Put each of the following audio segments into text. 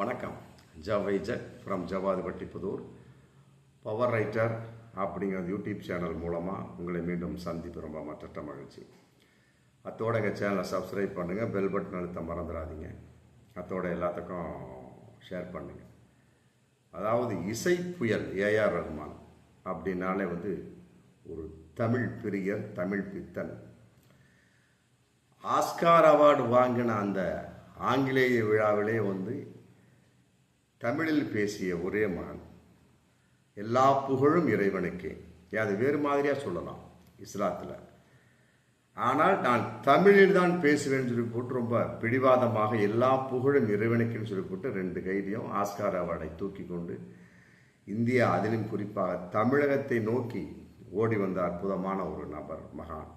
வணக்கம். ஜவைஜக் from Javadhu Pudur. Power writer அப்படிங்கிற YouTube channel மூலமாக உங்களை மீண்டும் சந்திப்பு ரொம்ப மற்ற மகிழ்ச்சி. அத்தோட எங்கள் சேனலை சப்ஸ்கிரைப் பண்ணுங்கள் பெல் பட்டன் அழுத்த மறந்துடாதீங்க. அத்தோட எல்லாத்துக்கும் ஷேர் பண்ணுங்கள் அதாவது இசை புயல் ஏஆர் ரஹ்மான் அப்படின்னாலே வந்து ஒரு தமிழ் பிரியர் தமிழ் பித்தன். ஆஸ்கார் அவார்டு வாங்கின அந்த ஆங்கிலேய விழாவிலே வந்து தமிழில் பேசிய ஒரே மகன். எல்லா புகழும் இறைவனுக்கே. அது வேறு மாதிரியாக சொல்லலாம் இஸ்லாத்தில். ஆனால் நான் தமிழில் தான் பேசுவேன்னு சொல்லி போட்டு ரொம்ப பிடிவாதமாக எல்லா புகழும் இறைவனுக்குன்னு சொல்லி போட்டு ரெண்டு கைதியும் ஆஸ்கார் அவார்டை தூக்கி கொண்டு இந்தியா அதிலும் குறிப்பாக தமிழகத்தை நோக்கி ஓடி வந்த அற்புதமான ஒரு நபர் மகான்.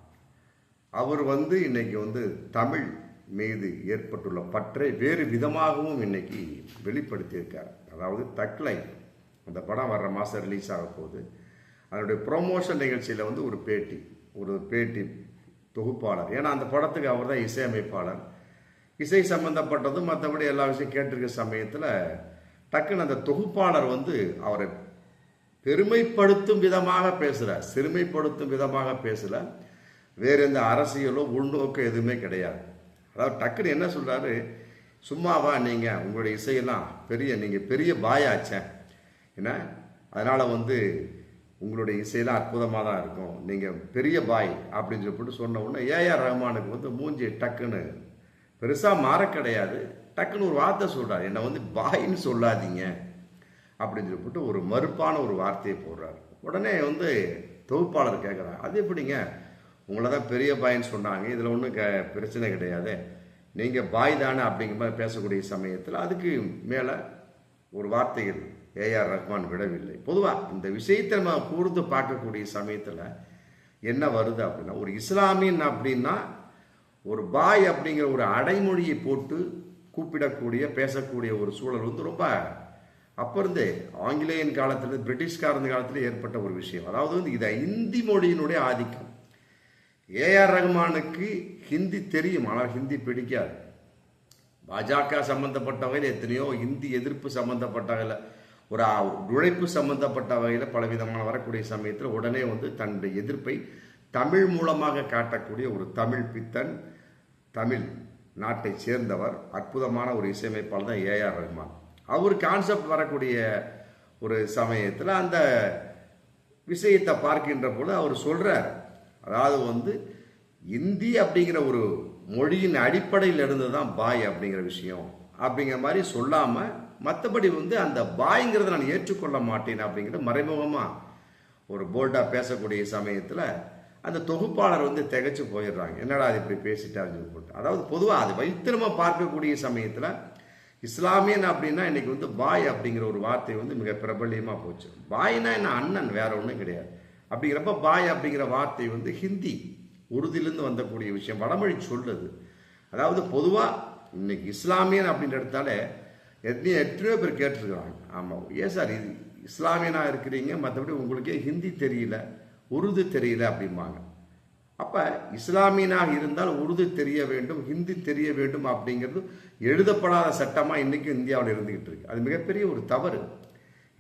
அவர் வந்து இன்னைக்கு வந்து தமிழ் மீது ஏற்பட்டுள்ள பற்றை வேறு விதமாகவும் இன்னைக்கு வெளிப்படுத்தியிருக்கார். அதாவது தக்லைன் அந்த படம் வர்ற மாதம் ரிலீஸ் ஆக போகுது அதனுடைய ப்ரொமோஷன் நிகழ்ச்சியில் வந்து ஒரு பேட்டி ஒரு பேட்டி தொகுப்பாளர். ஏன்னா அந்த படத்துக்கு அவர் தான் இசையமைப்பாளர். இசை சம்பந்தப்பட்டதும் மற்றபடி எல்லா விஷயம் கேட்டிருக்க சமயத்தில் டக்குன்னு அந்த தொகுப்பாளர் வந்து அவரை பெருமைப்படுத்தும் விதமாக பேசுகிறார் சிறுமைப்படுத்தும் விதமாக பேசல. வேறு எந்த அரசியலோ உள்நோக்கம் எதுவுமே கிடையாது. அதாவது டக்குன்னு என்ன சொல்கிறாரு சும்மாவா நீங்கள் உங்களுடைய இசையெல்லாம் பெரிய நீங்கள் பெரிய பாயாச்சேன் என்ன? அதனால் வந்து உங்களுடைய இசையெல்லாம் அற்புதமாக தான் இருக்கும். நீங்கள் பெரிய பாய் அப்படின்னு சொல்லிட்டு சொன்ன உடனே ஏஆர் ரஹ்மானுக்கு வந்து மூஞ்சி டக்குன்னு பெருசாக மாற கிடையாது. டக்குன்னு ஒரு வார்த்தை சொல்கிறார் என்னை வந்து பாயின்னு சொல்லாதீங்க. அப்படின்னு சொல்லிட்டு ஒரு மறுப்பான ஒரு வார்த்தையை போடுறாரு. உடனே வந்து தொகுப்பாளர் கேட்குறாரு அது எப்படிங்க? உங்களை தான் பெரிய பாயின்னு சொன்னாங்க. இதில் ஒன்றும் க பிரச்சனை கிடையாது. நீங்கள் பாய் தானே அப்படிங்கிற மாதிரி பேசக்கூடிய சமயத்தில் அதுக்கு மேலே ஒரு வார்த்தைகள் ஏஆர் ரஹ்மான் விடவில்லை. பொதுவாக இந்த விஷயத்தை நம்ம கூர்ந்து பார்க்கக்கூடிய சமயத்தில் என்ன வருது அப்படின்னா ஒரு இஸ்லாமியன் அப்படின்னா ஒரு பாய் அப்படிங்கிற ஒரு அடைமொழியை போட்டு கூப்பிடக்கூடிய பேசக்கூடிய ஒரு சூழல் வந்து ரொம்ப அப்போ இருந்தே ஆங்கிலேயன் காலத்தில் பிரிட்டிஷ்காரந்த காலத்தில் ஏற்பட்ட ஒரு விஷயம். அதாவது வந்து இதை இந்தி மொழியினுடைய ஆதிக்கம். ஏஆர் ரஹ்மானுக்கு ஹிந்தி தெரியும் ஆனால் ஹிந்தி பிடிக்காது. பாஜக சம்பந்தப்பட்ட வகையில் எத்தனையோ ஹிந்தி எதிர்ப்பு சம்பந்தப்பட்ட வகையில் ஒரு உழைப்பு சம்பந்தப்பட்ட வகையில் பலவிதமான வரக்கூடிய சமயத்தில் உடனே வந்து தன்னுடைய எதிர்ப்பை தமிழ் மூலமாக காட்டக்கூடிய ஒரு தமிழ் பித்தன் தமிழ் நாட்டை சேர்ந்தவர் அற்புதமான ஒரு இசையமைப்பாளர் தான் ஏஆர் ரஹ்மான் அவர் கான்செப்ட் வரக்கூடிய ஒரு சமயத்தில் அந்த விஷயத்தை பார்க்கின்ற பொழுது அவர் சொல்கிறார் அதாவது வந்து இந்தி அப்படிங்கிற ஒரு மொழியின் அடிப்படையில் இருந்து தான் பாய் அப்படிங்கிற விஷயம். அப்படிங்கிற மாதிரி சொல்லாமல் மற்றபடி வந்து அந்த பாய்ங்கிறத நான் ஏற்றுக்கொள்ள மாட்டேன் அப்படிங்கிற மறைமுகமாக ஒரு போல்டாக பேசக்கூடிய சமயத்தில் அந்த தொகுப்பாளர் வந்து திகைச்சு போயிடுறாங்க. என்னடா அது இப்படி பேசிட்டாருன்னு சொல்லிட்டு அதாவது பொதுவாக அது வைத்திரமாக பார்க்கக்கூடிய சமயத்தில் இஸ்லாமியன் அப்படின்னா இன்றைக்கி வந்து பாய் அப்படிங்கிற ஒரு வார்த்தை வந்து மிக பிரபல்யமாக போச்சு. பாய்னா என்ன அண்ணன் வேற ஒன்றும் கிடையாது. அப்படிங்கிறப்ப பாய் அப்படிங்கிற வார்த்தை வந்து ஹிந்தி உருதிலிருந்து வந்தக்கூடிய விஷயம். வடமொழி சொல்லுது அதாவது பொதுவாக இன்னைக்கு இஸ்லாமியன் அப்படின்னு எடுத்தாலே எத்தனையோ எத்தனையோ பேர் கேட்டிருக்கிறாங்க. ஆமாம் ஏன் சார் இது இஸ்லாமியனாக இருக்கிறீங்க? மற்றபடி உங்களுக்கே ஹிந்தி தெரியல உருது தெரியல அப்படிம்பாங்க. அப்போ இஸ்லாமியனாக இருந்தால் உருது தெரிய வேண்டும் ஹிந்தி தெரிய வேண்டும் அப்படிங்கிறது எழுதப்படாத சட்டமாக இன்றைக்கும் இந்தியாவில் இருந்துக்கிட்டு இருக்கு. அது மிகப்பெரிய ஒரு தவறு.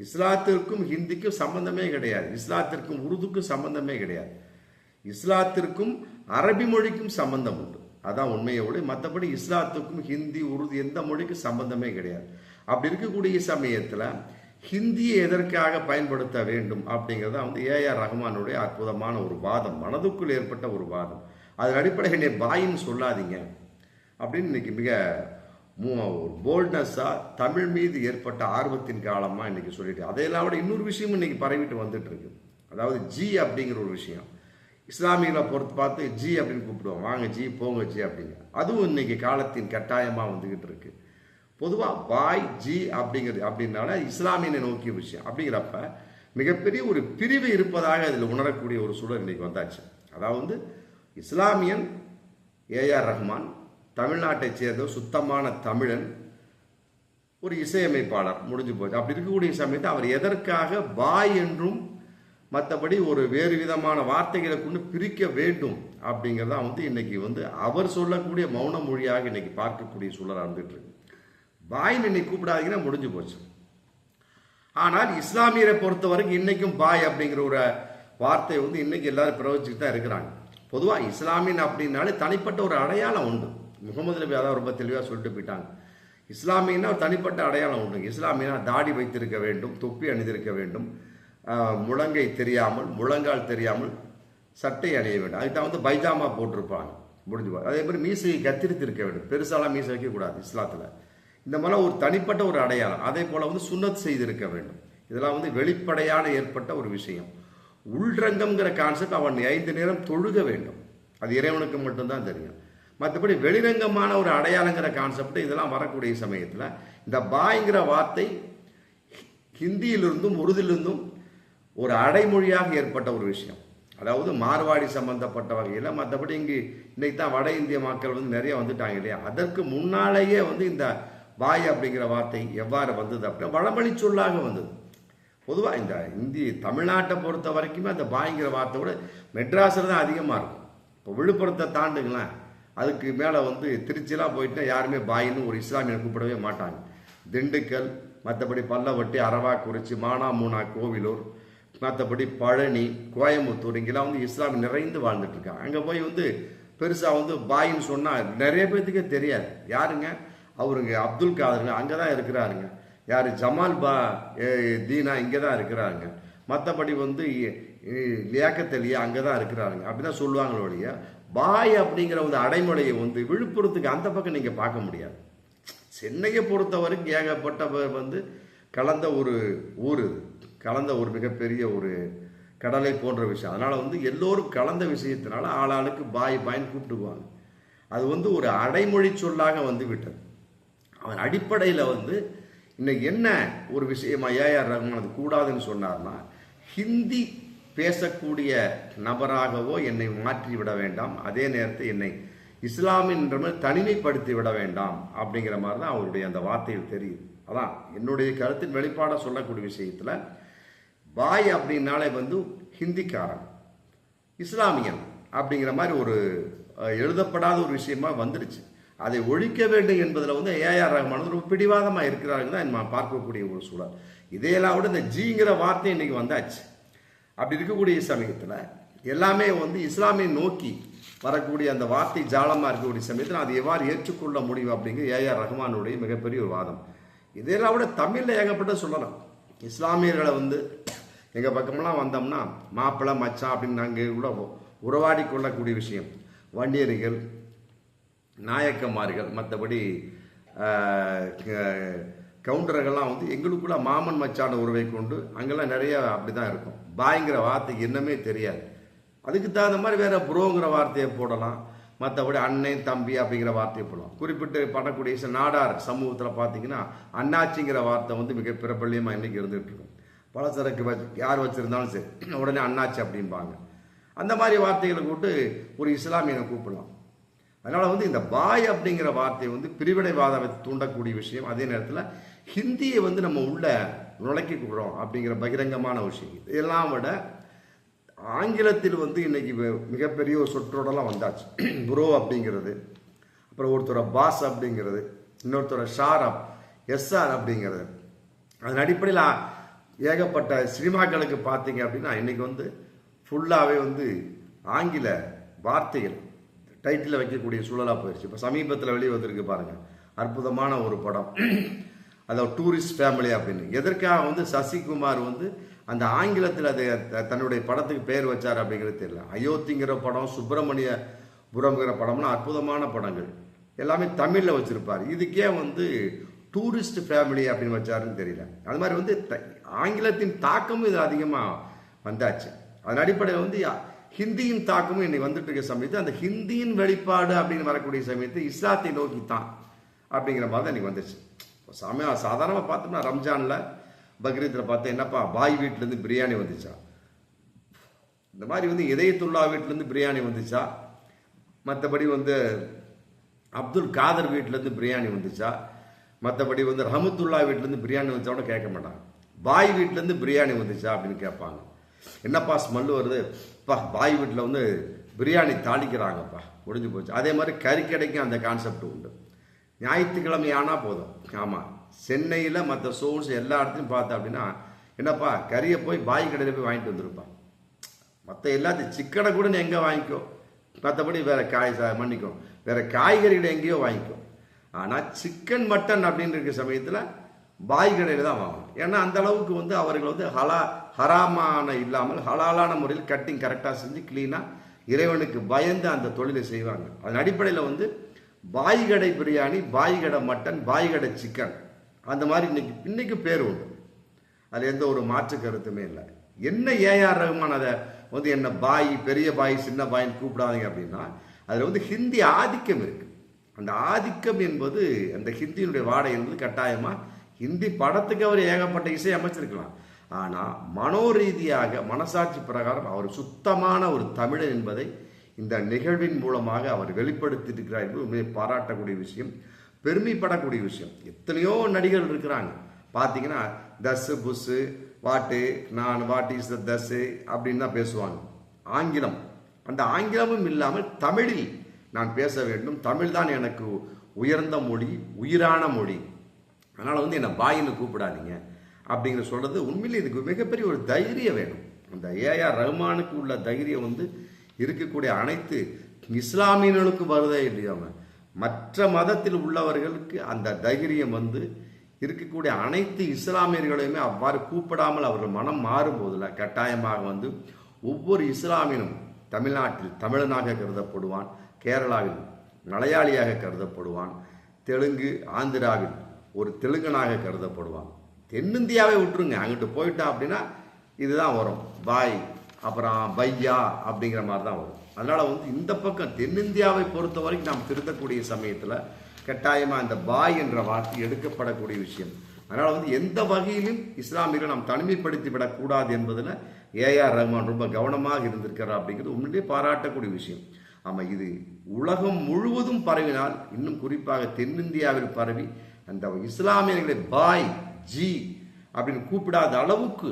இஸ்லாத்திற்கும் ஹிந்திக்கும் சம்பந்தமே கிடையாது. இஸ்லாத்திற்கும் உருதுக்கும் சம்பந்தமே கிடையாது. இஸ்லாத்திற்கும் அரபி மொழிக்கும் சம்பந்தம் உண்டு. அதான் உண்மையோடு மற்றபடி இஸ்லாத்துக்கும் ஹிந்தி உருது எந்த மொழிக்கும் சம்பந்தமே கிடையாது. அப்படி இருக்கக்கூடிய சமயத்தில் ஹிந்தியை எதற்காக பயன்படுத்த வேண்டும் அப்படிங்கிறது வந்து ஏஆர் ரஹ்மானுடைய அற்புதமான ஒரு வாதம் மனதுக்குள் ஏற்பட்ட ஒரு வாதம். அதன் அடிப்படையில் என்னை பாயின்னு சொல்லாதீங்க அப்படின்னு இன்னைக்கு மிக ஒரு போல்ட்னஸ்ஸாக தமிழ் மீது ஏற்பட்ட ஆர்வத்தின் காலமாக இன்றைக்கி சொல்லிட்டு அதையெல்லாம் விட இன்னொரு விஷயமும் இன்றைக்கி பரவிட்டு வந்துட்டு இருக்கு. அதாவது ஜி அப்படிங்கிற ஒரு விஷயம். இஸ்லாமியர்களை பொறுத்து பார்த்து ஜி அப்படின்னு கூப்பிடுவோம் வாங்க ஜி போங்க ஜி அப்படிங்க அதுவும் இன்னைக்கு காலத்தின் கட்டாயமாக வந்துக்கிட்டு இருக்கு. பொதுவாக பாய் ஜி அப்படிங்கிறது அப்படின்னால இஸ்லாமியனை நோக்கிய விஷயம். அப்படிங்கிறப்ப மிகப்பெரிய ஒரு பிரிவு இருப்பதாக அதில் உணரக்கூடிய ஒரு சூழல் இன்னைக்கு வந்தாச்சு. அதாவது வந்து இஸ்லாமியன் ஏஆர் ரஹ்மான் தமிழ்நாட்டை சேர்ந்த சுத்தமான தமிழன் ஒரு இசையமைப்பாளர் முடிஞ்சு போச்சு. அப்படி இருக்கக்கூடிய சமயத்தை அவர் எதற்காக பாய் என்றும் மற்றபடி ஒரு வேறு விதமான வார்த்தைகளை கொண்டு பிரிக்க வேண்டும் அப்படிங்கிறதா வந்து இன்னைக்கு வந்து அவர் சொல்லக்கூடிய மௌன மொழியாக இன்னைக்கு பார்க்கக்கூடிய சூழலாக இருந்துட்டு இருக்கு. பாய்னு இன்னைக்கு கூப்பிடாதீங்கன்னா முடிஞ்சு போச்சு. ஆனால் இஸ்லாமியரை பொறுத்த வரைக்கும் இன்னைக்கும் பாய் அப்படிங்கிற ஒரு வார்த்தை வந்து இன்னைக்கு எல்லாரும் பிரவச்சிட்டு தான் இருக்கிறாங்க. பொதுவாக இஸ்லாமியன் அப்படின்னாலே தனிப்பட்ட ஒரு அடையாளம் உண்டு. முகமது நபி அதான் ரொம்ப தெளிவாக சொல்லிட்டு போயிட்டாங்க. இஸ்லாமியன்னா ஒரு தனிப்பட்ட அடையாளம் உண்டு இஸ்லாமியனா தாடி வைத்திருக்க வேண்டும் தொப்பி அணிந்திருக்க வேண்டும். முழங்கை தெரியாமல் முழங்கால் தெரியாமல் சட்டை அணிய வேண்டும். அதுக்கு தான் வந்து பைஜாமா போட்டிருப்பாங்க. முடிஞ்சு அதே மாதிரி மீசையை கத்திரித்து இருக்க வேண்டும். பெருசாலாம் மீசை வைக்கக்கூடாது இஸ்லாத்தில். இந்த மாதிரிலாம் ஒரு தனிப்பட்ட ஒரு அடையாளம். அதே போல் வந்து சுண்ணத் செய்திருக்க வேண்டும். இதெல்லாம் வந்து வெளிப்படையான ஏற்பட்ட ஒரு விஷயம். உள்ரங்கம்ங்கிற கான்செப்ட் அவன் ஐந்து நேரம் தொழுக வேண்டும். அது இறைவனுக்கு மட்டும்தான் தெரியும். மற்றபடி வெளிரங்கமான ஒரு அடையாளங்கிற கான்செப்ட் இதெல்லாம் வரக்கூடிய சமயத்தில் இந்த பாய்ங்கிற வார்த்தை ஹிந்தியிலிருந்தும் உருதிலிருந்தும் ஒரு அடைமொழியாக ஏற்பட்ட ஒரு விஷயம். அதாவது மார்வாடி சம்பந்தப்பட்ட வகையில் மற்றபடி இங்கு இன்னைக்கு தான் வட இந்திய மக்கள் வந்து நிறைய வந்துட்டாங்க இல்லையா? அதற்கு முன்னாலேயே வந்து இந்த பாய் அப்படிங்கிற வார்த்தை எவ்வாறு வந்தது அப்படின்னா வடமொழி சொல்லாக வந்தது. பொதுவாக இந்த இந்தி தமிழ்நாட்டை பொறுத்த வரைக்குமே அந்த பாய்ங்கிற வார்த்தை கூட மெட்ராஸில் தான் அதிகமாக இருக்கும். இப்போ விழுப்புரத்தை தாண்டுங்களேன். அதுக்கு மேலே வந்து திருச்சிலாம் போயிட்டுனா யாருமே பாயின்னு ஒரு இஸ்லாமியை கூப்பிடவே மாட்டாங்க. திண்டுக்கல் மற்றபடி பல்லவட்டி அரவாக்குறிச்சி மானாமூனா கோவிலூர் மற்றபடி பழனி கோயம்புத்தூர் இங்கெல்லாம் வந்து இஸ்லாம் நிறைந்து வாழ்ந்துட்டுருக்காங்க அங்கே போய் வந்து பெருசாக வந்து பாயின்னு சொன்னால் நிறைய பேர்த்துக்கே தெரியாது. யாருங்க? அவருங்க அப்துல் காதருங்க அங்கே தான் இருக்கிறாருங்க. யார்? ஜமால் பா தீனா இங்கே தான் இருக்கிறாருங்க. மற்றபடி வந்து லியாக்கத்தலியா அங்கே தான் இருக்கிறாருங்க. அப்படி தான் சொல்லுவாங்களோடைய பாய் அப்படிங்கிற வந்து அடைமொழியை வந்து விழுப்புரத்துக்கு அந்த பக்கம் நீங்கள் பார்க்க முடியாது. சென்னையை பொறுத்தவரைக்கும் ஏகப்பட்டவர் ஏகப்பட்ட வந்து கலந்த ஒரு ஊர் இது. கலந்த ஒரு மிகப்பெரிய ஒரு கடலை போன்ற விஷயம். அதனால் வந்து எல்லோரும் கலந்த விஷயத்தினால ஆளாளுக்கு பாய் பாய்ன்னு கூப்பிட்டுக்குவாங்க. அது வந்து ஒரு அடைமொழி சொல்லாக வந்து விட்டது. அவன் அடிப்படையில் வந்து இன்னைக்கு என்ன ஒரு விஷயமா ஏஆர் ரகுமான் அது கூடாதுன்னு சொன்னார்னா ஹிந்தி பேசக்கூடிய நபராகவோ என்னை மாற்றி விட வேண்டாம். அதே நேரத்தில் என்னை இஸ்லாமின் என்ற தனிமைப்படுத்தி விட வேண்டாம் அப்படிங்கிற மாதிரி தான் அவருடைய அந்த வார்த்தையில் தெரியுது. அதான் என்னுடைய கருத்தின் வெளிப்பாடாக சொல்லக்கூடிய விஷயத்தில் பாய் அப்படின்னாலே வந்து ஹிந்திக்காரன் இஸ்லாமியன் அப்படிங்கிற மாதிரி ஒரு எழுதப்படாத ஒரு விஷயமா வந்துருச்சு. அதை ஒழிக்க வேண்டும் என்பதில் வந்து ஏஆர் ரஹ்மான் ரொம்ப பிடிவாதமாக இருக்கிறார்கள் தான் நம்ம பார்க்கக்கூடிய ஒரு சூழல். இதையெல்லாம் விட இந்த ஜிங்கிற வார்த்தை இன்னைக்கு வந்தாச்சு. அப்படி இருக்கக்கூடிய சமயத்தில் எல்லாமே வந்து இஸ்லாமியை நோக்கி வரக்கூடிய அந்த வார்த்தை ஜாலமாக இருக்கக்கூடிய சமயத்தில் அது எவ்வாறு ஏற்றுக்கொள்ள முடியும் அப்படிங்கிற ஏஆர் ரஹ்மானுடைய மிகப்பெரிய ஒரு வாதம். இதெல்லாம் விட தமிழில் ஏகப்பட்ட சொல்லலாம். இஸ்லாமியர்களை வந்து எங்கள் பக்கமெல்லாம் வந்தோம்னா மாப்பிள்ளை மச்சான் அப்படின்னு நாங்கள் கூட உறவாடி கொள்ளக்கூடிய விஷயம். வண்டியர்கள் நாயக்கமார்கள் மற்றபடி கவுண்டர்கள்லாம் வந்து எங்களுக்குள்ள மாமன் மச்சான உறவை கொண்டு அங்கெல்லாம் நிறைய அப்படி தான் இருக்கும். பாய்ங்கிற வார்த்தைக்கு என்னமே தெரியாது. அதுக்கு தகுந்த மாதிரி வேற ப்ரோங்கிற வார்த்தையை போடலாம். மற்றபடி அண்ணன் தம்பி அப்படிங்கிற வார்த்தையை போடலாம். குறிப்பிட்டு பண்ணக்கூடிய சில நாடார் சமூகத்தில் பார்த்தீங்கன்னா அண்ணாச்சிங்கிற வார்த்தை வந்து மிக பிரபல்யமாக இன்றைக்கி இருந்துகிட்டு இருக்கும் பலசரக்கு வச்சு யார் வச்சுருந்தாலும் சரி உடனே அண்ணாச்சி அப்படிம்பாங்க. அந்த மாதிரி வார்த்தைகளை கூப்பிட்டு ஒரு இஸ்லாமியனை கூப்பிடலாம். அதனால் வந்து இந்த பாய் அப்படிங்கிற வார்த்தை வந்து பிரிவினைவாதம் தூண்டக்கூடிய விஷயம். அதே நேரத்தில் ஹிந்தியை வந்து நம்ம உள்ள நுழைக்கிக்கிறோம் அப்படிங்கிற பகிரங்கமான விஷயம். இதெல்லாம் விட ஆங்கிலத்தில் வந்து இன்னைக்கு மிகப்பெரிய ஒரு சொற்றொடலாம் வந்தாச்சு. ப்ரோ அப்படிங்கிறது அப்புறம் ஒருத்தரை பாஸ் அப்படிங்கிறது இன்னொருத்தரை ஷார் அப் எஸ்ஆர் அப்படிங்கிறது. அதன் அடிப்படையில் ஏகப்பட்ட சினிமாக்களுக்கு பார்த்தீங்க அப்படின்னா இன்றைக்கி வந்து ஃபுல்லாகவே வந்து ஆங்கில வார்த்தைகள் டைட்டில் வைக்கக்கூடிய சூழலாக போயிடுச்சு இப்போ சமீபத்தில் வெளியே வந்திருக்கு பாருங்கள் அற்புதமான ஒரு படம். அதாவது டூரிஸ்ட் ஃபேமிலி அப்படின்னு. எதற்காக வந்து சசிகுமார் வந்து அந்த ஆங்கிலத்தில் அதை த- தன்னுடைய படத்துக்கு பேர் வச்சார் அப்படிங்கிறது தெரியல. அயோத்திங்கிற படம் சுப்பிரமணிய புரம்ங்கிற படம்னா அற்புதமான படங்கள். எல்லாமே தமிழில் வச்சுருப்பார். இதுக்கே வந்து டூரிஸ்ட் ஃபேமிலி அப்படின்னு வச்சாருன்னு தெரியல. அது மாதிரி வந்து த- ஆங்கிலத்தின் தாக்கமும் இது அதிகமாக வந்தாச்சு. அதன் அடிப்படையில் வந்து ஹிந்தியின் தாக்கமும் இன்னைக்கு வந்துட்டு இருக்க சமயத்து அந்த ஹிந்தியின் வெளிப்பாடு அப்படின்னு வரக்கூடிய சமயத்து இஸ்லாத்தை நோக்கி தான் அப்படிங்கிற மாதிரி தான் இன்னைக்கு வந்துச்சு. சாமி சாதாரணமாக பார்த்தோம்னா ரம்ஜானில் பக்ரீத்தில் பார்த்தா என்னப்பா பாய் வீட்டிலேருந்து பிரியாணி வந்துச்சா? இந்த மாதிரி வந்து இதயத்துல்லா வீட்டிலேருந்து பிரியாணி வந்துச்சா? மற்றபடி வந்து அப்துல் காதர் வீட்டிலேருந்து பிரியாணி வந்துச்சா? மற்றபடி வந்து ரஹமத்துல்லா வீட்டிலேருந்து பிரியாணி வந்துச்சா கூட கேட்க மாட்டாங்க. பாய் வீட்டிலேருந்து பிரியாணி வந்துச்சா அப்படின்னு கேட்பாங்க. என்னப்பா ஸ்மெல் வருது? பா பாய் வீட்டில் வந்து பிரியாணி தாளிக்கிறாங்கப்பா. முடிஞ்சு போச்சு. அதே மாதிரி கறிக்கடைக்கும் அந்த கான்செப்ட் உண்டு. ஞாயிற்றுக்கிழமை ஆனால் போதும். ஆமாம் சென்னையில் மற்ற சோர்ஸ் எல்லா இடத்துலையும் பார்த்தா அப்படின்னா என்னப்பா கறியை போய் பாய் கடையில் போய் வாங்கிட்டு வந்திருப்பான். மற்ற எல்லாத்தையும் சிக்கனை கூட நீ எங்கே வாங்கிக்கோ? மற்றபடி வேறு காய் சா மன்னிக்கும் வேறு காய்கறிகளை எங்கேயோ வாங்கிக்கோ. ஆனால் சிக்கன் மட்டன் அப்படின்னு இருக்க சமயத்தில் பாய் கடையில் தான் வாங்கணும். ஏன்னா அந்த அளவுக்கு வந்து அவர்கள் வந்து ஹலா ஹராமான இல்லாமல் ஹலாலான முறையில் கட்டிங் கரெக்டாக செஞ்சு க்ளீனாக இறைவனுக்கு பயந்து அந்த தொழிலை செய்வாங்க. அதன் அடிப்படையில் வந்து பாய் கடை பிரியாணி பாய் கடை மட்டன் பாய் கடை சிக்கன். அந்த மாதிரி இன்னைக்கு இன்னைக்கு பேர் உண்டு. அதில் எந்த ஒரு மாற்று கருத்துமே இல்லை. என்ன ஏஆர் ரகுமான் அதை வந்து என்ன பாய் பெரிய பாய் சின்ன பாயின்னு கூப்பிடாதீங்க அப்படின்னா அதில் வந்து ஹிந்தி ஆதிக்கம் இருக்கு. அந்த ஆதிக்கம் என்பது அந்த ஹிந்தியினுடைய வாடகை என்பது கட்டாயமாக ஹிந்தி படத்துக்கு அவர் ஏகப்பட்ட இசை அமைச்சிருக்கலாம் ஆனால் மனோரீதியாக மனசாட்சி பிரகாரம் அவர் சுத்தமான ஒரு தமிழன் என்பதை இந்த நிகழ்வின் மூலமாக அவர் வெளிப்படுத்தியிருக்கிறார் என்பது உண்மையை பாராட்டக்கூடிய விஷயம். பெருமைப்படக்கூடிய விஷயம். எத்தனையோ நடிகர்கள் இருக்கிறாங்க. பார்த்தீங்கன்னா தஸ்ஸு புஸ்ஸு வாட்டு நான் வாட் இஸ் த தஸ்ஸு அப்படின்னு தான் பேசுவாங்க. ஆங்கிலம். அந்த ஆங்கிலமும் இல்லாமல் தமிழில் நான் பேச வேண்டும். தமிழ் தான் எனக்கு உயர்ந்த மொழி உயிரான மொழி. அதனால் வந்து என்னை பாயின்னு கூப்பிடாதீங்க. அப்படிங்கிற சொல்கிறது உண்மையிலே இதுக்கு மிகப்பெரிய ஒரு தைரியம் வேணும். அந்த ஏஆர் ரஹ்மானுக்கு உள்ள தைரியம் வந்து இருக்கக்கூடிய அனைத்து இஸ்லாமியர்களுக்கு வருதே இல்லையாம மற்ற மதத்தில் உள்ளவர்களுக்கு அந்த தைரியம் வந்து இருக்கக்கூடிய அனைத்து இஸ்லாமியர்களையுமே அவ்வாறு கூப்பிடாமல் அவர்கள் மனம் மாறும்போதில் கட்டாயமாக வந்து ஒவ்வொரு இஸ்லாமியனும் தமிழ்நாட்டில் தமிழனாக கருதப்படுவான் கேரளாவில் மலையாளியாக கருதப்படுவான் தெலுங்கு ஆந்திராவில் ஒரு தெலுங்கனாக கருதப்படுவான். தென்னிந்தியாவை விட்டுருங்க அங்கிட்டு போயிட்டான் அப்படின்னா இதுதான் வரும். பாய் அப்புறம் பையா அப்படிங்கிற மாதிரி தான் வரும். அதனால் வந்து இந்த பக்கம் தென்னிந்தியாவை பொறுத்த வரைக்கும் நாம் திருத்தக்கூடிய சமயத்தில் கட்டாயமாக அந்த பாய் என்ற வார்த்தை எடுக்கப்படக்கூடிய விஷயம். அதனால் வந்து எந்த வகையிலும் இஸ்லாமியர்களை நாம் தனிமைப்படுத்தி விடக்கூடாது என்பதில் ஏஆர் ரஹ்மான் ரொம்ப கவனமாக இருந்திருக்கிறார் அப்படிங்கிறது உண்மையிலே பாராட்டக்கூடிய விஷயம். ஆமாம் இது உலகம் முழுவதும் பரவினால் இன்னும் குறிப்பாக தென்னிந்தியாவில் பரவி அந்த இஸ்லாமியர்களை பாய் ஜி அப்படின்னு கூப்பிடாத அளவுக்கு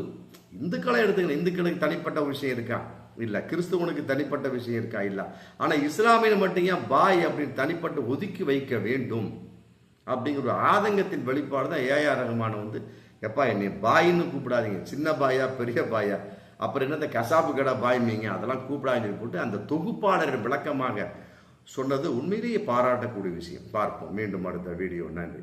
இந்துக்களை எடுத்துக்கணும். இந்துக்களுக்கு தனிப்பட்ட ஒரு விஷயம் இருக்கா? இல்லை. கிறிஸ்துவனுக்கு தனிப்பட்ட விஷயம் இருக்கா? இல்லை. ஆனால் இஸ்லாமியில் மட்டும் ஏன் பாய் அப்படின்னு தனிப்பட்டு ஒதுக்கி வைக்க வேண்டும்? அப்படிங்கிற ஒரு ஆதங்கத்தின் வெளிப்பாடு தான் ஏஆர் ரஹ்மான வந்து எப்பா என்னை பாயின்னு கூப்பிடாதீங்க. சின்ன பாயா பெரிய பாயா. அப்புறம் என்னத்த கசாப்பு கடை பாய்மீங்க. அதெல்லாம் கூப்பிடாதீங்க போட்டு அந்த தொகுப்பாளர் விளக்கமாக சொன்னது உண்மையிலேயே பாராட்டக்கூடிய விஷயம். பார்ப்போம். மீண்டும் அடுத்த வீடியோ. நன்றி.